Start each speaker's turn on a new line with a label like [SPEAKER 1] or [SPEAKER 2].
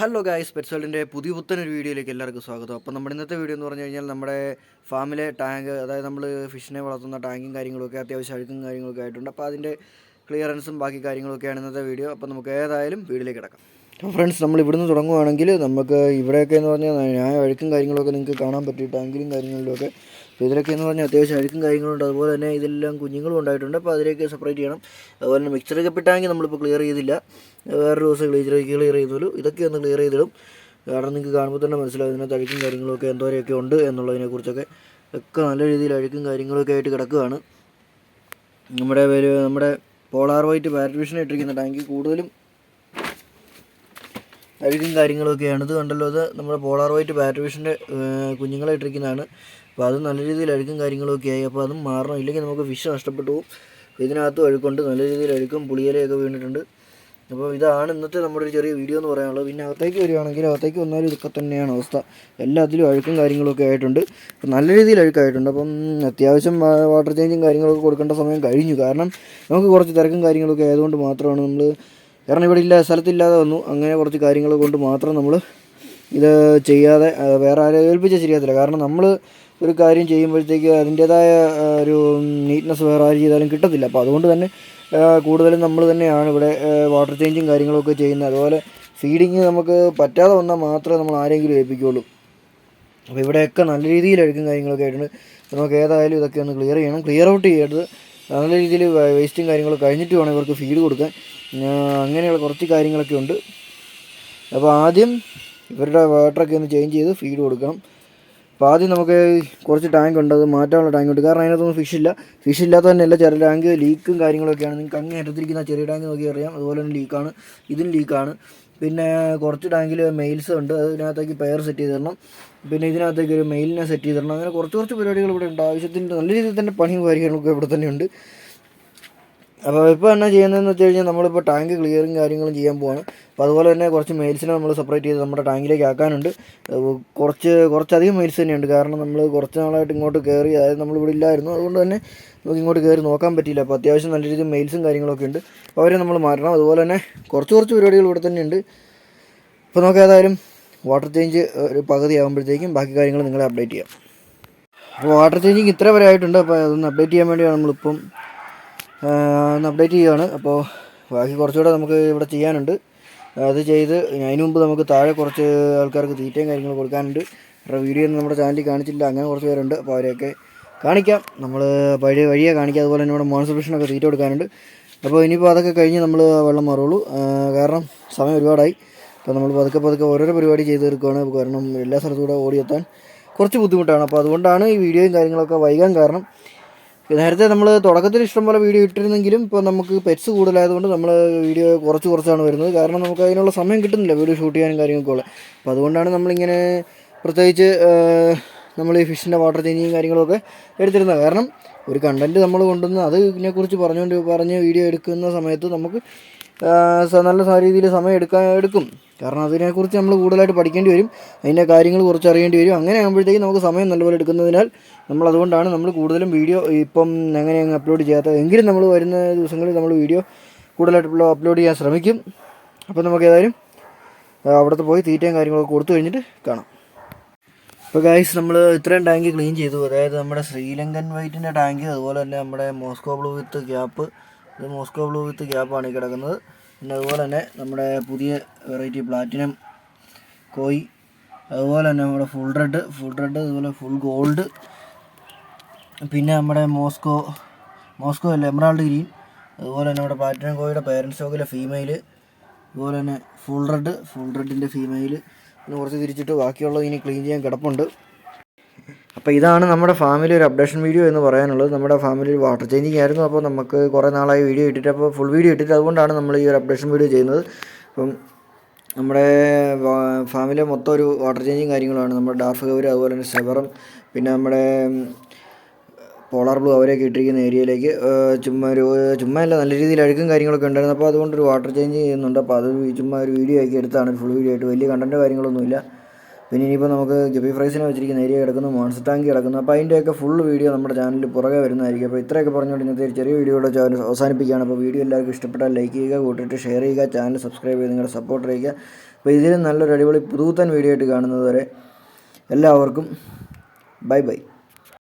[SPEAKER 1] Hello guys പെറ്റ്സോളിന്റെ പുതിയ പുത്തനൊരു വീഡിയോയിലേക്ക് എല്ലാവർക്കും സ്വാഗതം. അപ്പോൾ നമ്മുടെ ഇന്നത്തെ വീഡിയോ എന്ന് പറഞ്ഞു കഴിഞ്ഞാൽ നമ്മുടെ ഫാമിലെ ടാങ്ക് അതായത് നമ്മൾ ഫിഷിനെ വളർത്തുന്ന ടാങ്കും കാര്യങ്ങളൊക്കെ അത്യാവശ്യം അഴുക്കും കാര്യങ്ങളൊക്കെ ആയിട്ടുണ്ട്. അപ്പോൾ അതിന്റെ ക്ലിയറൻസും ബാക്കി കാര്യങ്ങളൊക്കെയാണ് ഇന്നത്തെ വീഡിയോ. അപ്പോൾ നമുക്ക് ഏതായാലും വീഡിയോയിലേക്ക് കിടക്കാം. അപ്പോൾ ഫ്രണ്ട്സ് നമ്മൾ ഇവിടുന്ന് തുടങ്ങുവാണെങ്കിൽ നമുക്ക് ഇവിടെയൊക്കെ എന്ന് പറഞ്ഞാൽ ഞാൻ അഴുക്കും കാര്യങ്ങളൊക്കെ നിങ്ങൾക്ക് കാണാൻ പറ്റും ടാങ്കിലും കാര്യങ്ങളിലൊക്കെ. അപ്പോൾ ഇതിലൊക്കെ എന്ന് പറഞ്ഞാൽ അത്യാവശ്യം അഴുക്കും കാര്യങ്ങളുണ്ട്. അതുപോലെ തന്നെ ഇതെല്ലാം കുഞ്ഞുങ്ങളും ഉണ്ടായിട്ടുണ്ട്. അപ്പോൾ അതിലേക്ക് സെപ്പറേറ്റ് ചെയ്യണം. അതുപോലെ തന്നെ മിക്സർ കപ്പിട്ടാങ്കിൽ നമ്മളിപ്പോൾ ക്ലിയർ ചെയ്തില്ല. വേറൊരു ദിവസം ക്ലിയർ ക്ലിയർ ചെയ്തോളൂ. ഇതൊക്കെ ഒന്ന് ക്ലിയർ ചെയ്തിടും. കാരണം നിങ്ങൾക്ക് കാണുമ്പോൾ തന്നെ മനസ്സിലാവും ഇതിനകത്ത് അഴുക്കും കാര്യങ്ങളൊക്കെ എന്തോരെയൊക്കെ ഉണ്ട് എന്നുള്ളതിനെക്കുറിച്ചൊക്കെ ഒക്കെ നല്ല രീതിയിൽ അഴുക്കും കാര്യങ്ങളൊക്കെ ആയിട്ട് കിടക്കുകയാണ് നമ്മുടെ പേര് നമ്മുടെ പോളാർ വൈറ്റ് പാരറ്റ് വിഷൻ ഇട്ടിരിക്കുന്ന ടാങ്കിൽ കൂടുതലും അഴുക്കും കാര്യങ്ങളൊക്കെയാണ്. ഇത് കണ്ടല്ലോ അത് നമ്മുടെ പോളാർ വൈറ്റ് ബാറ്ററി വിഷന്റെ കുഞ്ഞുങ്ങളെ ഇട്ടിരിക്കുന്നതാണ്. അപ്പോൾ അത് നല്ല രീതിയിൽ അഴുക്കും കാര്യങ്ങളൊക്കെ ആയി. അപ്പോൾ അതും മാറണം. ഇല്ലെങ്കിൽ നമുക്ക് ഫിഷ് നഷ്ടപ്പെട്ടു പോകും. ഇതിനകത്തും അഴുക്കുണ്ട്. നല്ല രീതിയിൽ അഴുക്കും പുളിയിലയൊക്കെ വീണിട്ടുണ്ട്. അപ്പോൾ ഇതാണ് ഇന്നത്തെ നമ്മുടെ ഒരു ചെറിയ വീഡിയോ എന്ന് പറയാനുള്ളത്. പിന്നെ അകത്തേക്ക് വരികയാണെങ്കിൽ അകത്തേക്ക് വന്നാലും ഇതൊക്കെ തന്നെയാണ് അവസ്ഥ. എല്ലാത്തിലും അഴുക്കും കാര്യങ്ങളൊക്കെ ആയിട്ടുണ്ട്. അപ്പോൾ നല്ല രീതിയിൽ അഴുക്കായിട്ടുണ്ട്. അപ്പം അത്യാവശ്യം വാട്ടർ ചേഞ്ചും കാര്യങ്ങളൊക്കെ കൊടുക്കേണ്ട സമയം കഴിഞ്ഞു. കാരണം നമുക്ക് കുറച്ച് തിരക്കും കാര്യങ്ങളൊക്കെ ആയതുകൊണ്ട് മാത്രമാണ് നമ്മൾ കാരണം ഇവിടെ ഇല്ല സ്ഥലത്തില്ലാതെ വന്നു. അങ്ങനെ കുറച്ച് കാര്യങ്ങൾ കൊണ്ട് മാത്രം നമ്മൾ ഇത് ചെയ്യാതെ വേറെ ആരെ ഏൽപ്പിച്ചാൽ ശരിയാകത്തില്ല. കാരണം നമ്മൾ ഒരു കാര്യം ചെയ്യുമ്പോഴത്തേക്ക് അതിന്റേതായ ഒരു നീറ്റ്നെസ് വേറെ ആര് ചെയ്താലും കിട്ടത്തില്ല. അപ്പോൾ അതുകൊണ്ട് തന്നെ കൂടുതലും നമ്മൾ തന്നെയാണ് ഇവിടെ വാട്ടർ ചേഞ്ചും കാര്യങ്ങളൊക്കെ ചെയ്യുന്നത്. അതുപോലെ ഫീഡിങ് നമുക്ക് പറ്റാതെ വന്നാൽ മാത്രമേ നമ്മൾ ആരെങ്കിലും ഏൽപ്പിക്കുകയുള്ളൂ അപ്പോൾ ഇവിടെയൊക്കെ നല്ല രീതിയിൽ എഴുക്കും കാര്യങ്ങളൊക്കെ ആയിട്ടുണ്ട്. നമുക്ക് ഏതായാലും ഇതൊക്കെ ഒന്ന് ക്ലിയർ ചെയ്യണം. ക്ലിയർ ഔട്ട് ചെയ്യരുത്. നല്ല രീതിയിൽ വേസ്റ്റും കാര്യങ്ങളും കഴിഞ്ഞിട്ട് വേണം ഇവർക്ക് ഫീഡ് കൊടുക്കാൻ. അങ്ങനെയുള്ള കുറച്ച് കാര്യങ്ങളൊക്കെ ഉണ്ട്. അപ്പോൾ ആദ്യം ഇവരുടെ വാട്ടറൊക്കെ ഒന്ന് ചേഞ്ച് ചെയ്ത് ഫീഡ് കൊടുക്കണം. അപ്പോൾ ആദ്യം നമുക്ക് കുറച്ച് ടാങ്ക് ഉണ്ട് അത് മാറ്റാനുള്ള ടാങ്ക് ഉണ്ട്. കാരണം അതിനകത്തൊന്നും ഫിഷ് ഇല്ല. ഫിഷ് ഇല്ലാത്ത തന്നെയല്ല ചെറിയ ടാങ്ക് ലീക്കും കാര്യങ്ങളൊക്കെയാണ്. നിങ്ങൾക്ക് അങ്ങേ അറ്റത്തിരിക്കുന്ന ചെറിയ ടാങ്ക് നോക്കി അറിയാം അതുപോലെ തന്നെ ലീക്കാണ് ഇതും ലീക്കാണ് പിന്നെ കുറച്ച് ടാങ്കിൽ മെയിൽസ് ഉണ്ട്. അതിനകത്തേക്ക് പെയർ സെറ്റ് ചെയ്ത് തരണം പിന്നെ ഇതിനകത്തേക്ക് ഒരു മെയിലിനെ സെറ്റ് ചെയ്ത് തരണം അങ്ങനെ കുറച്ച് കുറച്ച് പരിപാടികൾ ഇവിടെ ഉണ്ട്. ആവശ്യത്തിന് നല്ല രീതിയിൽ തന്നെ പണിയും കാര്യങ്ങളൊക്കെ ഇവിടെ തന്നെ ഉണ്ട്. അപ്പോൾ ഇപ്പോൾ എന്നാ ചെയ്യുന്നതെന്ന് വെച്ച് കഴിഞ്ഞാൽ നമ്മളിപ്പോൾ ടാങ്ക് ക്ലിയറും കാര്യങ്ങളും ചെയ്യാൻ പോവാണ്. അപ്പോൾ അതുപോലെ തന്നെ കുറച്ച് മെയിൽസിനെ നമ്മൾ സെപ്പറേറ്റ് ചെയ്ത് നമ്മുടെ ടാങ്കിലേക്ക് ആക്കാനുണ്ട്. കുറച്ച് കുറച്ചധികം മെയിൽസ് തന്നെയുണ്ട്. കാരണം നമ്മൾ കുറച്ച് നാളായിട്ട് ഇങ്ങോട്ട് കയറി അതായത് നമ്മൾ ഇവിടെ ഇല്ലായിരുന്നു. അതുകൊണ്ട് തന്നെ നമുക്ക് ഇങ്ങോട്ട് കയറി നോക്കാൻ പറ്റിയില്ല. അപ്പോൾ അത്യാവശ്യം നല്ല രീതിയിൽ മെയിൽസും കാര്യങ്ങളൊക്കെ ഉണ്ട്. അപ്പോൾ അവരെ നമ്മൾ മാറ്റണം. അതുപോലെ തന്നെ കുറച്ച് കുറച്ച് പരിപാടികൾ ഇവിടെ തന്നെയുണ്ട്. അപ്പോൾ നമുക്ക് ഏതായാലും വാട്ടർ ചേഞ്ച് ഒരു പകുതി ആകുമ്പോഴത്തേക്കും ബാക്കി കാര്യങ്ങൾ നിങ്ങളെ അപ്ഡേറ്റ് ചെയ്യാം. അപ്പോൾ വാട്ടർ ചേഞ്ചിങ് ഇത്ര വരെ ആയിട്ടുണ്ട്. അപ്പോൾ അതൊന്ന് അപ്ഡേറ്റ് ചെയ്യാൻ വേണ്ടിയാണ് നമ്മളിപ്പം ഒന്ന് അപ്ഡേറ്റ് ചെയ്യുകയാണ്. അപ്പോൾ ബാക്കി കുറച്ചുകൂടെ നമുക്ക് ഇവിടെ ചെയ്യാനുണ്ട്. അത് ചെയ്ത് അതിന് മുമ്പ് നമുക്ക് താഴെ കുറച്ച് ആൾക്കാർക്ക് തീറ്റയും കാര്യങ്ങളും കൊടുക്കാനുണ്ട്. അവരുടെ വീഡിയോ ഒന്നും നമ്മുടെ ചാനലിൽ കാണിച്ചില്ല. അങ്ങനെ കുറച്ച് പേരുണ്ട്. അപ്പോൾ അവരെയൊക്കെ കാണിക്കാം. നമ്മൾ വഴി വഴിയെ കാണിക്കാം. അതുപോലെ തന്നെ ഇവിടെ മോൺസർ തീറ്റ കൊടുക്കാനുണ്ട്. അപ്പോൾ ഇനിയിപ്പോൾ അതൊക്കെ കഴിഞ്ഞ് നമ്മൾ വെള്ളം മാറുള്ളൂ. കാരണം സമയം ഒരുപാടായി. അപ്പോൾ നമ്മൾ പതുക്കെ പതുക്കെ ഓരോരോ പരിപാടി ചെയ്ത് തീർക്കുകയാണ് കാരണം എല്ലാ സ്ഥലത്തും കൂടെ ഓടിയെത്താൻ കുറച്ച് ബുദ്ധിമുട്ടാണ്. അപ്പോൾ അതുകൊണ്ടാണ് ഈ വീഡിയോയും കാര്യങ്ങളൊക്കെ വൈകാൻ കാരണം നേരത്തെ നമ്മൾ തുടക്കത്തിൽ ഇഷ്ടംപോലെ വീഡിയോ ഇട്ടിരുന്നെങ്കിലും ഇപ്പോൾ നമുക്ക് പെറ്റ്സ് കൂടുതലായതുകൊണ്ട് നമ്മൾ വീഡിയോ കുറച്ച് കുറച്ചാണ് വരുന്നത്. കാരണം നമുക്ക് അതിനുള്ള സമയം കിട്ടുന്നില്ല വീഡിയോ ഷൂട്ട് ചെയ്യാനും കാര്യങ്ങളൊക്കെ ഉള്ളത് അപ്പോൾ അതുകൊണ്ടാണ് നമ്മളിങ്ങനെ പ്രത്യേകിച്ച് നമ്മൾ ഈ ഫിഷിന്റെ വാട്ടർ ചേഞ്ചിങ് കാര്യങ്ങളൊക്കെ എടുത്തിരുന്നത്. കാരണം ഒരു കണ്ടന്റ് നമ്മൾ കൊണ്ടുവന്ന് അത് ഇതിനെക്കുറിച്ച് പറഞ്ഞുകൊണ്ട് പറഞ്ഞ് വീഡിയോ എടുക്കുന്ന സമയത്ത് നമുക്ക് നല്ല രീതിയിൽ സമയം എടുക്കാൻ എടുക്കും. കാരണം അതിനെക്കുറിച്ച് നമ്മൾ കൂടുതലായിട്ട് പഠിക്കേണ്ടി വരും. അതിന്റെ കാര്യങ്ങൾ കുറച്ച് അറിയേണ്ടി വരും. അങ്ങനെ ആകുമ്പോഴത്തേക്കും നമുക്ക് സമയം നല്ലപോലെ എടുക്കുന്നതിനാൽ നമ്മൾ അതുകൊണ്ടാണ് നമ്മൾ കൂടുതലും വീഡിയോ ഇപ്പം എങ്ങനെ അങ്ങ് അപ്ലോഡ് ചെയ്യാത്തത് എങ്കിലും നമ്മൾ വരുന്ന ദിവസങ്ങളിൽ നമ്മൾ വീഡിയോ കൂടുതലായിട്ട് അപ്ലോഡ് ചെയ്യാൻ ശ്രമിക്കും. അപ്പോൾ നമുക്ക് ഏതായാലും അവിടുത്തെ പോയി തീറ്റയും കാര്യങ്ങളൊക്കെ കൊടുത്തു കഴിഞ്ഞിട്ട് കാണാം. ഇപ്പോൾ ഗൈസ് നമ്മൾ ഇത്രയും ടാങ്ക് ക്ലീൻ ചെയ്തു. അതായത് നമ്മുടെ ശ്രീലങ്കൻ വൈറ്റിന്റെ ടാങ്ക് അതുപോലെ തന്നെ നമ്മുടെ മോസ്കോ ബ്ലൂ വിത്ത് ക്യാപ്പ് ഇത് മോസ്കോ ബ്ലൂ വിത്ത് ഗ്യാപ്പാണ് ഈ കിടക്കുന്നത്. പിന്നെ അതുപോലെ തന്നെ നമ്മുടെ പുതിയ വെറൈറ്റി പ്ലാറ്റിനം കോയി. അതുപോലെ തന്നെ നമ്മുടെ ഫുൾ റെഡ് ഫുൾ റെഡ് അതുപോലെ ഫുൾ ഗോൾഡ്. പിന്നെ നമ്മുടെ മോസ്കോ മോസ്കോ അല്ല എമറാൾഡ് ഗ്രീൻ. അതുപോലെ തന്നെ നമ്മുടെ പ്ലാറ്റിനം കോയുടെ പേരൻസ് സ്റ്റോക്കിലെ ഫീമെയിൽ അതുപോലെ തന്നെ ഫുൾ റെഡ് ഫുൾ റെഡിന്റെ ഫീമെയിൽ പിന്നെ കുറച്ച് തിരിച്ചിട്ട് ബാക്കിയുള്ളത് ഇനി ക്ലീൻ ചെയ്യാൻ കിടപ്പുണ്ട്. അപ്പോൾ ഇതാണ് നമ്മുടെ ഫാമിലി ഒരു അപ്ഡേഷൻ വീഡിയോ എന്ന് പറയാനുള്ളത്. നമ്മുടെ ഫാമിലി ഒരു വാട്ടർ ചേഞ്ചിങ് ആയിരുന്നു. അപ്പോൾ നമുക്ക് കുറേ നാളായി വീഡിയോ ഇട്ടിട്ട് അപ്പോൾ ഫുൾ വീഡിയോ ഇട്ടിട്ട് അതുകൊണ്ടാണ് നമ്മൾ ഈ ഒരു അപ്ഡേഷൻ വീഡിയോ ചെയ്യുന്നത്. അപ്പം നമ്മുടെ ഫാമിലി മൊത്തം ഒരു വാട്ടർ ചേഞ്ചിങ് കാര്യങ്ങളാണ്. നമ്മുടെ ഡാർഫ് കവർ അതുപോലെ തന്നെ സെവറും പിന്നെ നമ്മുടെ പോളാർ ബ്ലൂ അവരെയൊക്കെ ഇട്ടിരിക്കുന്ന ഏരിയയിലേക്ക് ചുമ്മാ ഒരു ചുമ്മാ അല്ല നല്ല രീതിയിൽ അഴുക്കും കാര്യങ്ങളൊക്കെ ഉണ്ടായിരുന്നു. അപ്പോൾ അതുകൊണ്ടൊരു വാട്ടർ ചേഞ്ച് ചെയ്യുന്നുണ്ട്. അപ്പോൾ അത് ചുമ്മാ ഒരു വീഡിയോ ആക്കി എടുത്താണ്. ഫുൾ വീഡിയോ ആയിട്ട് വലിയ കണ്ടന്റ് കാര്യങ്ങളൊന്നുമില്ല. പിന്നെ ഇനിയിപ്പോൾ നമുക്ക് ഗപ്പി ഫ്രൈസിനെ വെച്ചിരിക്കുന്ന ഏരിയ കിടക്കുന്നു മോൺസ്റ്റർ ടാങ്ക് കിടക്കുന്നു. അപ്പോൾ അതിന്റെയൊക്കെ ഫുൾ വീഡിയോ നമ്മുടെ ചാനലിൽ പുറകെ വരുന്നതായിരിക്കും. അപ്പോൾ ഇത്രയൊക്കെ പറഞ്ഞുകൊണ്ട് ഇന്നത്തെ ചെറിയ വീഡിയോയുടെ ചാനൽ അവസാനിപ്പിക്കുകയാണ്. അപ്പോൾ വീഡിയോ എല്ലാവർക്കും ഇഷ്ടപ്പെട്ടാൽ ലൈക്ക് ചെയ്യുക കൂട്ടിയിട്ട് ഷെയർ ചെയ്യുക ചാനൽ സബ്സ്ക്രൈബ് ചെയ്ത് നിങ്ങളുടെ സപ്പോർട്ട് ചെയ്യുക അപ്പോൾ ഇതിലും നല്ലൊരു അടിപൊളി പുതുത്തൻ വീഡിയോ ആയിട്ട് കാണുന്നതുവരെ എല്ലാവർക്കും ബൈ ബൈ